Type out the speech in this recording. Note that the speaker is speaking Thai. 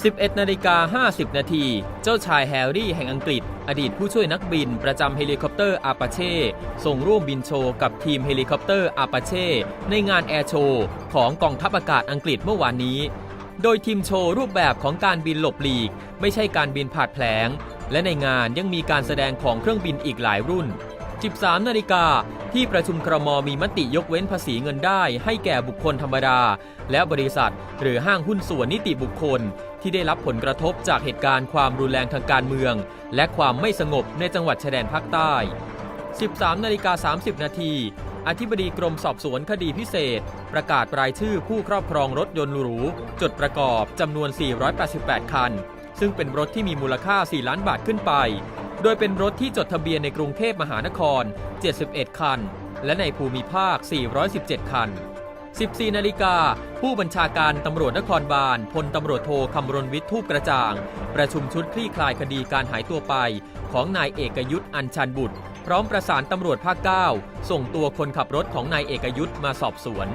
11นาฬิกา50 นาที เจ้าชายแฮร์รี่แห่งอังกฤษ อดีตผู้ช่วยนักบินประจำเฮลิคอปเตอร์อาปาเช่ ส่งร่วมบินโชว์กับทีมเฮลิคอปเตอร์อาปาเช่ ในงานแอร์โชว์ของกองทัพอากาศอังกฤษเมื่อวานนี้ โดยทีมโชว์รูปแบบของการบินหลบหลีก ไม่ใช่การบินผาดแผลง และในงานยังมีการแสดงของเครื่องบินอีกหลายรุ่น 13 นาฬิกา ที่ประชุมครมมีมติยกเว้นภาษีเงินได้ ให้แก่บุคคลธรรมดา และบริษัท หรือห้างหุ้นส่วนนิติบุคคล ที่ได้รับผลกระทบจากเหตุการณ์ความรุนแรงทางการเมือง และความไม่สงบในจังหวัดชายแดนภาคใต้ 13 นาฬิกา 30 นาทีอธิบดีกรมสอบสวนคดีพิเศษ ประกาศรายชื่อผู้ครอบครองรถยนต์หรู จดประกอบจำนวน 488 คัน ซึ่งเป็นรถที่มีมูลค่า 4 ล้านบาทขึ้นไป โดยเป็นรถที่จดทะเบียนในกรุงเทพมหานคร 71 คัน และในภูมิภาค 417 คัน 14 นาฬิกา ผู้บัญชาการตำรวจนครบาลพลตำรวจโทคำรณวิทย์ทูปกระจ่าง ประชุมชุดคลี่คลายคดีการหายตัวไป ของนายเอกยุทธ์อัญชันบุตร พร้อมประสานตำรวจภาค 9 ส่งตัวคนขับรถของนายเอกยุทธ์มาสอบสวน